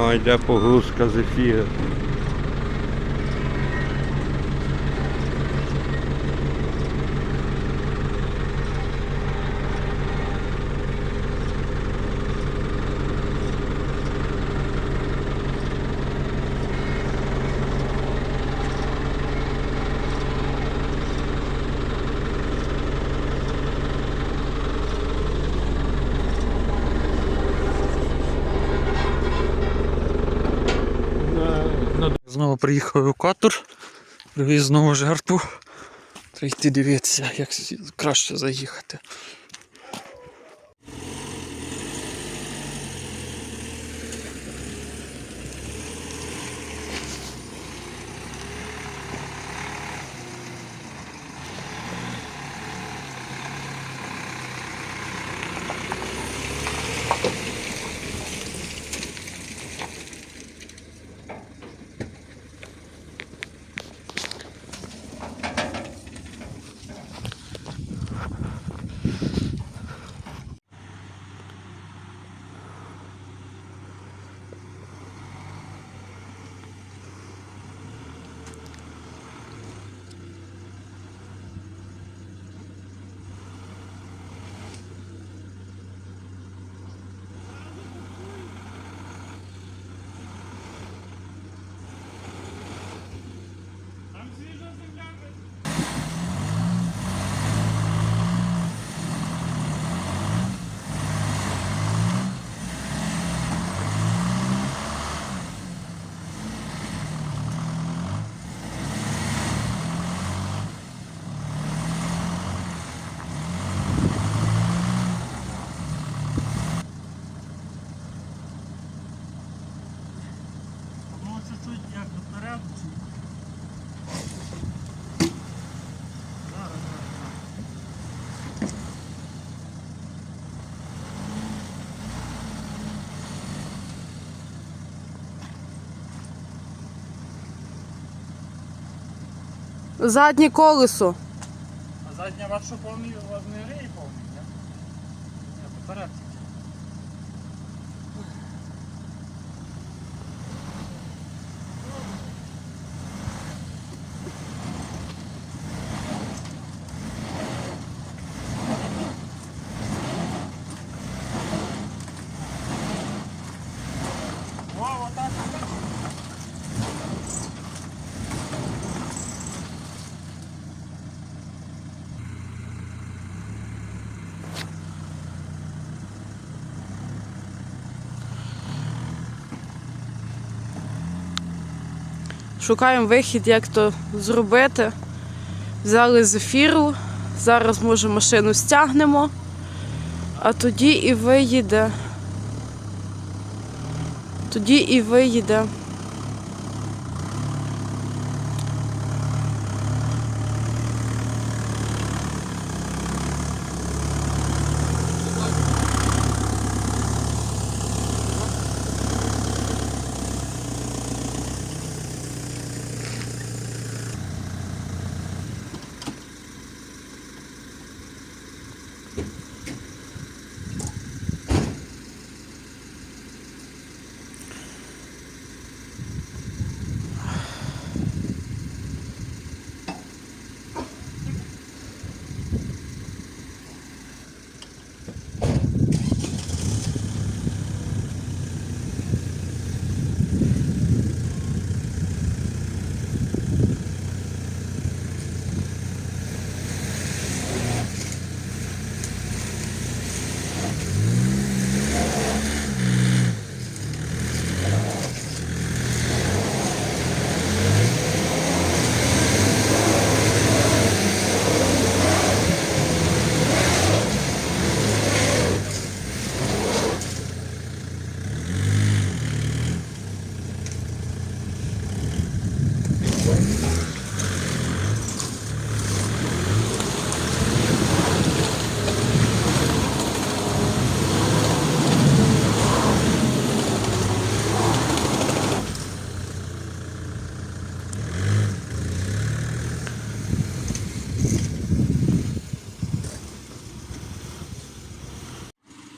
О, йде погрузка з Знову приїхав евакуатор, привіз знову жертву. Треба йти дивитися, як краще заїхати. Заднє колесо. А задня вас що повний, у вас не рей повний, ні? Ні, поперед. О, отак. Шукаємо вихід, як то зробити. Взяли зефіру. Зараз, може, машину стягнемо, а тоді і виїде. Тоді і виїде.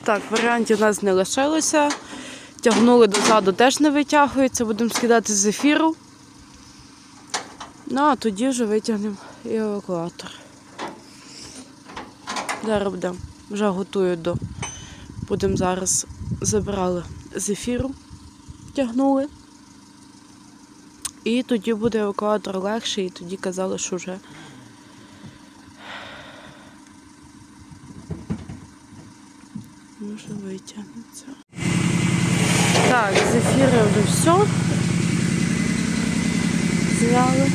Так, варіантів у нас не лишилося. Тягнули дозаду, теж не витягується, будемо скидати з ефіру. Ну, а тоді вже витягнемо евакуатор. Зараз будемо. Вже готую до. Будемо зараз забрали з ефіру, тягнули. І тоді буде евакуатор легший, і тоді казали, що вже може витягнеться. Так, з ефіру все. Зняли.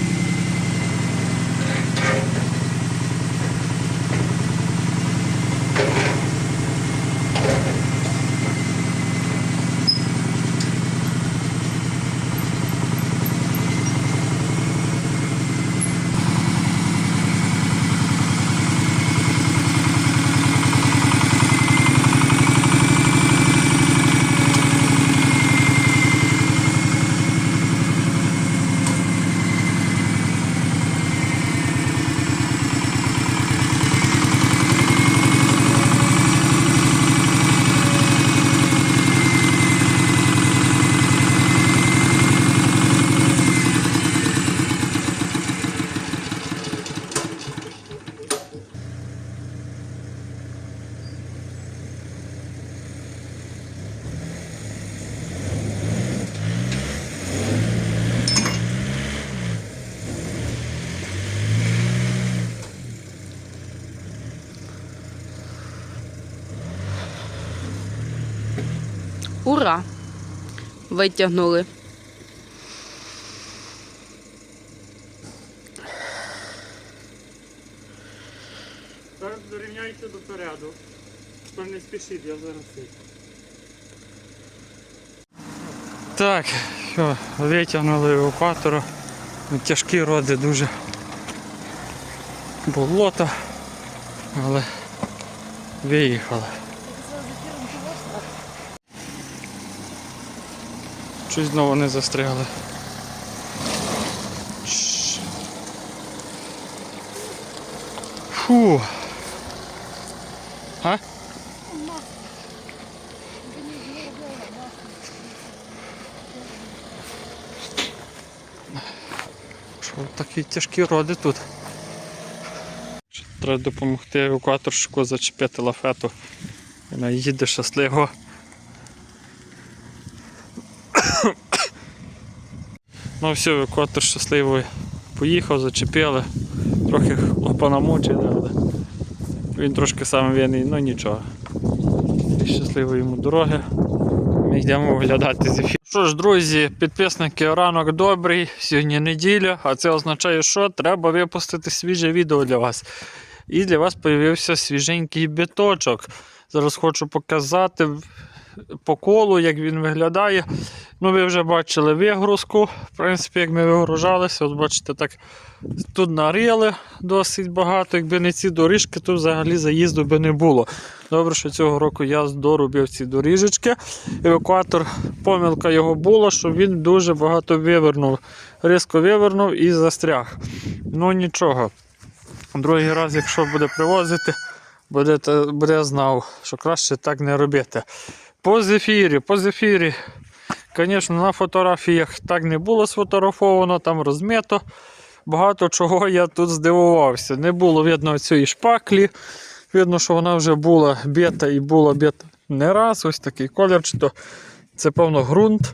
Ура! Витягнули. Зараз дорівняйте допереду. Тепер не спішіть, я зараз вийду. Так, що, витягнули евакуатора. Тяжкі роди дуже болото, але виїхали. Щось знову не застрягли. Фу. А? Що такі тяжкі роди тут. Треба допомогти евакуаторщику зачепити лафету. Вона їде щасливо. Ну все, евакуатор щасливий поїхав, зачепили. Трохи хлопа але він трошки сам винний, ну нічого. Щасливої йому дороги. Ми йдемо оглядати зефір. Що ж, друзі, підписники, ранок добрий. Сьогодні неділя, а це означає, що треба випустити свіже відео для вас. І для вас з'явився свіженький біточок. Зараз хочу показати по колу, як він виглядає. Ну, ви вже бачили вигрузку. В принципі, як ми вигружалися, от бачите, так тут нарили досить багато. Якби не ці доріжки, то взагалі заїзду би не було. Добре, що цього року я доробив ці доріжечки. Евакуатор, помилка його була, що він дуже багато вивернув. Різко вивернув і застряг. Ну нічого. Другий раз, якщо буде привозити, будете, буде знав, що краще так не робити. По зефірі, по зефірі. Звісно, на фотографіях так не було сфотографовано, там розмито. Багато чого я тут здивувався. Не було видно цієї шпаклі. Видно, що вона вже була біта і була біта не раз. Ось такий колір. Чи то це, певно, ґрунт.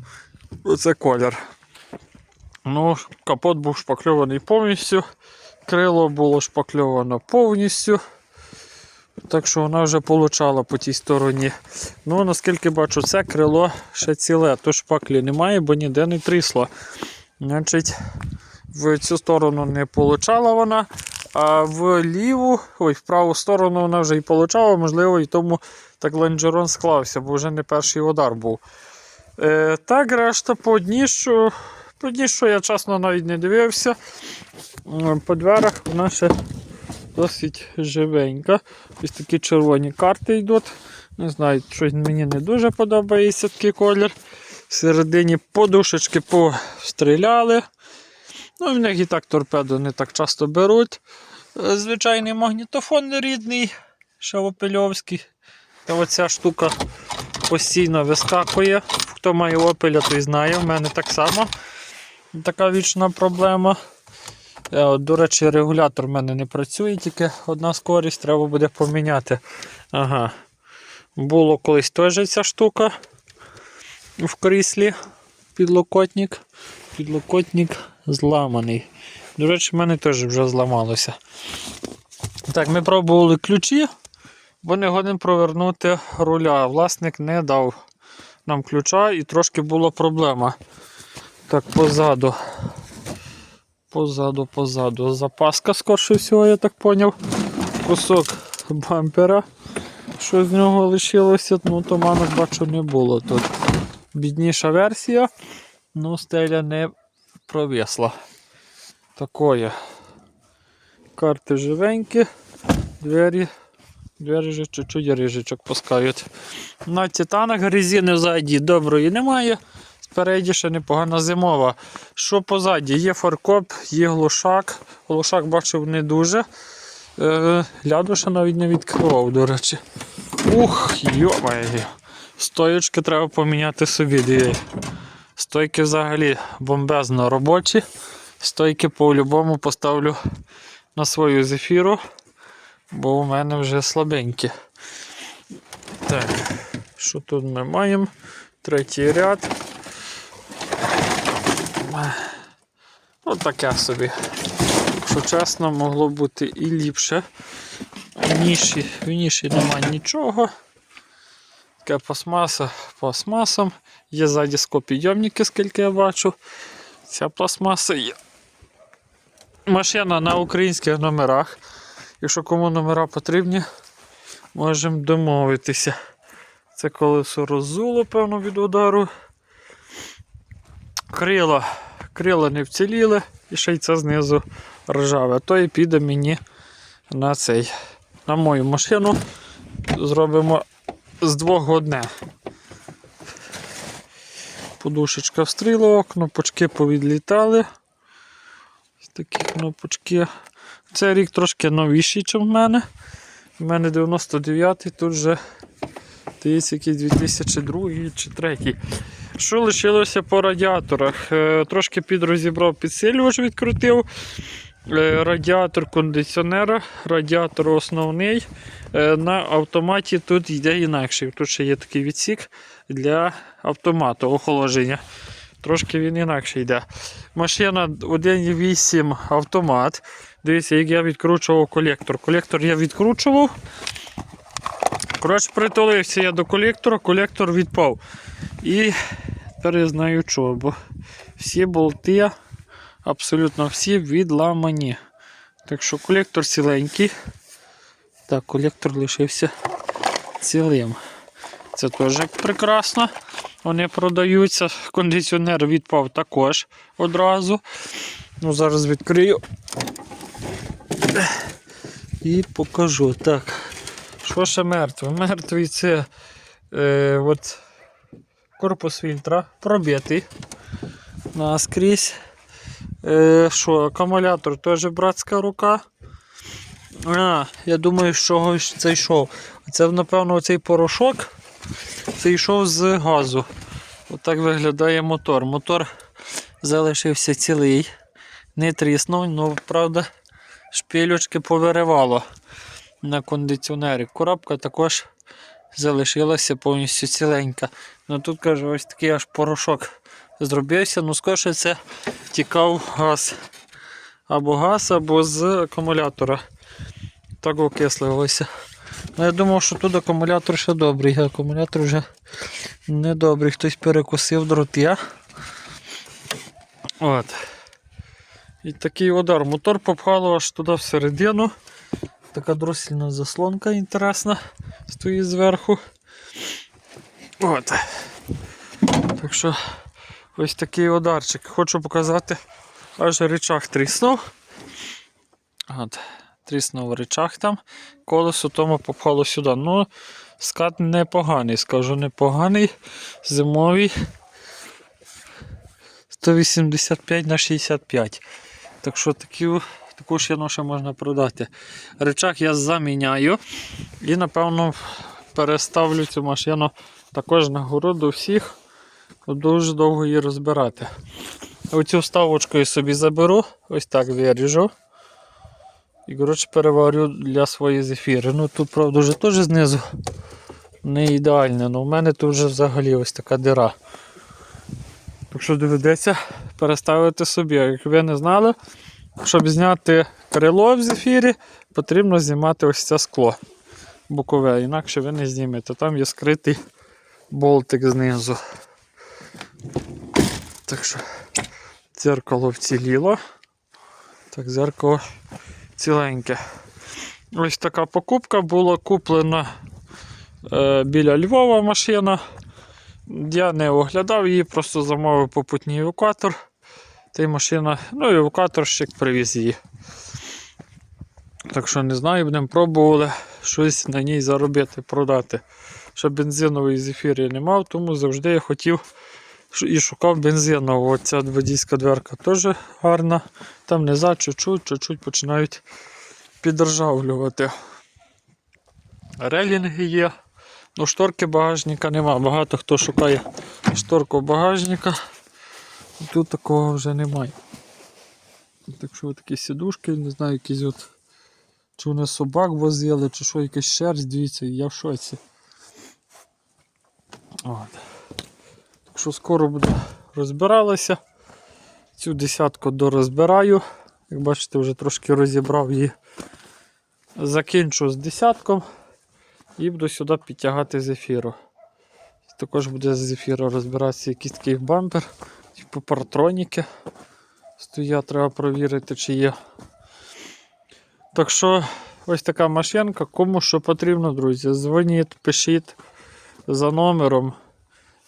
Оце колір. Ну, капот був шпакльований повністю. Крило було шпакльовано повністю. Так що вона вже получала по тій стороні. Ну, наскільки бачу, це крило ще ціле, то шпаклі немає, бо ніде не трісло. Значить, в цю сторону не получала вона, а в ліву, ой, в праву сторону вона вже і получала, можливо, і тому так лонжерон склався, бо вже не перший удар був. Е, так, решта по дніщу, по дніщу я чесно навіть не дивився. По дверах вона ще досить живенька. Ось такі червоні карти йдуть. Не знаю, щось мені не дуже подобається такий колір. Всередині подушечки постріляли. Ну, в них і так торпеду не так часто беруть. Е, Звичайний магнітофон рідний, шавопельовський. Та оця штука постійно вискакує. хто має опеля, той знає, в мене так само така вічна проблема. Е, До речі, регулятор в мене не працює, тільки одна скорість треба буде поміняти. Ага. Було колись теж ця штука в кріслі. Підлокотник. Підлокотник зламаний. До речі, в мене теж вже зламалося. Так, ми пробували ключі, бо не годен провернути руля. Власник не дав нам ключа і трошки була проблема. Так, позаду. Позаду, позаду. Запаска, скорше всього, я так поняв. Кусок бампера. Що з нього лишилося, ну туманок бачу не було тут. Бідніша версія, ну стеля не провісла. Такое. Карти живенькі, двері. Двері вже чуть-чуть рижичок пускають. На титанах резини ззаді доброї немає. Спереді ще непогана зимова. Що позаді? Є фаркоп, є глушак. Глушак бачив не дуже. Е, ляду ще навіть не відкривав, до речі. Ух, йомає. Стоєчки треба поміняти собі. Диві. Стойки взагалі бомбезно робочі. Стойки по-любому поставлю на свою зефіру, бо у мене вже слабенькі. Так, що тут ми маємо? Третій ряд. Ось таке собі. Якщо чесно, могло бути і ліпше. В ніші, в ніші немає нічого. Така пластмаса пластмасом. Є ззаді скопідйомники, скільки я бачу. Ця пластмаса є. Машина на українських номерах. Якщо кому номера потрібні, можемо домовитися. Це колесо роззуло, певно, від удару. Крила, крила не вціліли, і ще й це знизу ржаве. То і піде мені на цей. На мою машину зробимо з двох одне. Подушечка встрілила, кнопочки повідлітали. Такі кнопочки. Цей рік трошки новіший, ніж в мене. У мене 99-й, тут вже дивіться, який 2002 чи 3. Що лишилося по радіаторах? Е, Трошки підрозібрав підсилювач, відкрутив. Е, Радіатор кондиціонера, радіатор основний. Е, На автоматі тут йде інакше. Тут ще є такий відсік для автомату охолодження. Трошки він інакше йде. Машина 1.8 автомат. Дивіться, як я відкручував колектор. Колектор я відкручував. Коротше, притулився я до колектора, колектор відпав. І тепер я знаю чого, бо всі болти, абсолютно всі відламані. Так що колектор ціленький. Так, колектор лишився цілим. Це теж прекрасно. Вони продаються. Кондиціонер відпав також одразу. Ну, Зараз відкрию і покажу. Так. Що ще мертве? Мертвий це е, от, корпус фільтра пробитий наскрізь. Е, акумулятор теж братська рука. А, я думаю, з чого це йшов. Це, напевно, цей порошок це йшов з газу. Отак виглядає мотор. Мотор залишився цілий, не тріснув, ну, правда, шпилючки повиривало на кондиціонері. Коробка також залишилася повністю ціленька. Ну тут каже, ось такий аж порошок зробився. Ну, скоріше це тікав газ. Або газ, або з акумулятора. Так окисливалося. Ну, я думав, що тут акумулятор ще добрий, а акумулятор вже не добрий. Хтось перекусив дроти. От. І такий удар. Мотор попхало аж туди всередину. Така дроссельна заслонка інтересна стоїть зверху. От. Так що ось такий ударчик. Хочу показати, аж речах тріснув. От. Тріснув речах там. Колесо тому попало сюди. Ну, скат непоганий, скажу непоганий. Зимовий. 185 на 65. Так що такі, таку шину ще можна продати. Речах я заміняю і, напевно, переставлю цю машину також на городу всіх. дуже довго її розбирати. Оцю вставочку я собі заберу, ось так виріжу. І коротше переварю для своєї зефіри. Ну тут, правда, вже теж знизу не ідеальне, але в мене тут вже взагалі ось така дира. Так що доведеться переставити собі. Як ви не знали, щоб зняти крило в зефірі, потрібно знімати ось це скло бокове, інакше ви не знімете. Там є скритий болтик знизу. Так що дзеркало вціліло. Так, дзеркало ціленьке. Ось така покупка була куплена е, біля Львова машина. Я не оглядав її, просто замовив попутній евакуатор. Та й машина, ну і евакуаторщик привіз її. Так що не знаю, будемо пробували щось на ній заробити, продати. Що бензинової зефір я не мав, тому завжди я хотів і шукав бензинову. Оця водійська дверка теж гарна. Там низа чуть-чуть, чуть-чуть починають підржавлювати. Релінги є. Ну, шторки багажника нема. Багато хто шукає шторку багажника. Тут такого вже немає. Так що такі сідушки, не знаю, якісь от. Чи вони собак возили, чи що, якась шерсть, дивіться, я в шоці. От. Так що скоро буде розбиралася. Цю десятку дорозбираю. Як бачите, вже трошки розібрав її. Закінчу з десятком і буду сюди підтягати зефіру. Також буде з зефіру розбиратися якийсь такий бампер, партроніки. Стоять, треба провірити, чи є. Так що ось така машинка. Кому що потрібно, друзі, дзвоніть, пишіть за номером.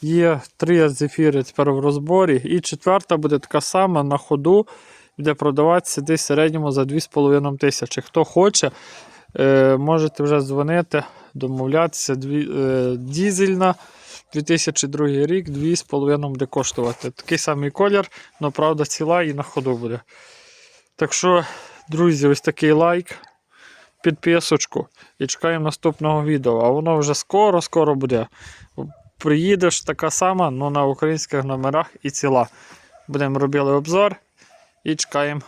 Є три зефіри тепер в розборі. І четверта буде така сама на ходу, буде продаватися десь в середньому за 2,5 тисячі. Хто хоче, е, можете вже дзвонити, домовлятися. Е, дізельна 2002 рік, 2,5 буде коштувати. Такий самий колір, але правда ціла і на ходу буде. Так що, друзі, ось такий лайк, підписочку і чекаємо наступного відео. А воно вже скоро-скоро буде. Приїдеш така сама, але на українських номерах і ціла. Будемо робити обзор і чекаємо,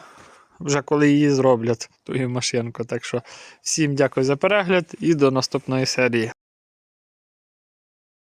вже коли її зроблять, ту машинку. Так що всім дякую за перегляд і до наступної серії.